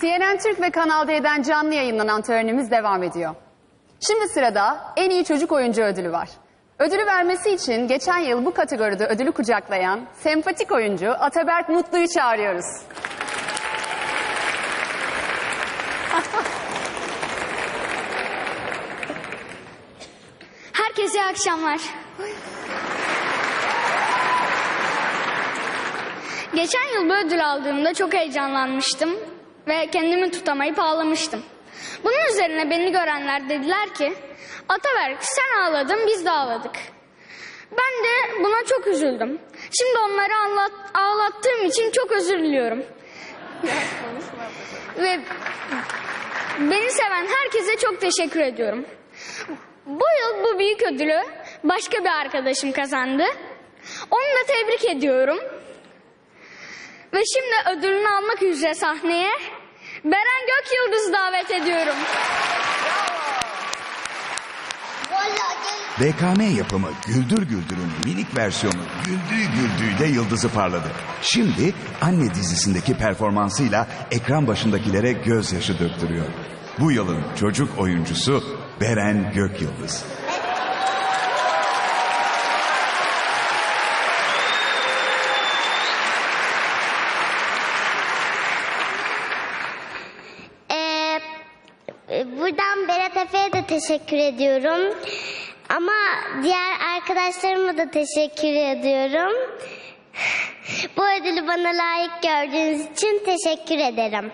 CNN Türk ve Kanal D'den canlı yayınlanan törenimiz devam ediyor. Şimdi sırada en iyi çocuk oyuncu ödülü var. Ödülü vermesi için geçen yıl bu kategoride ödülü kucaklayan sempatik oyuncu Ataberk Mutlu'yu çağırıyoruz. Herkese iyi akşamlar. Geçen yıl bu ödül aldığımda çok heyecanlanmıştım ve kendimi tutamayıp ağlamıştım. Bunun üzerine beni görenler dediler ki, Ataberk sen ağladın biz de ağladık. Ben de buna çok üzüldüm. Şimdi onları anlat, ağlattığım için çok özür diliyorum. ve beni seven herkese çok teşekkür ediyorum. Bu yıl bu büyük ödülü başka bir arkadaşım kazandı. Onu da tebrik ediyorum. Ve şimdi ödülünü almak üzere sahneye Beren Gökyıldız davet ediyorum. BKM yapımı Güldür Güldür'ün minik versiyonu Güldüğü Güldüğü'de yıldızı parladı. Şimdi anne dizisindeki performansıyla ekran başındakilere gözyaşı döktürüyor. Bu yılın çocuk oyuncusu Beren Gökyıldız. Buradan Berat Efe'ye de teşekkür ediyorum. Ama diğer arkadaşlarıma da teşekkür ediyorum. Bu ödülü bana layık gördüğünüz için teşekkür ederim.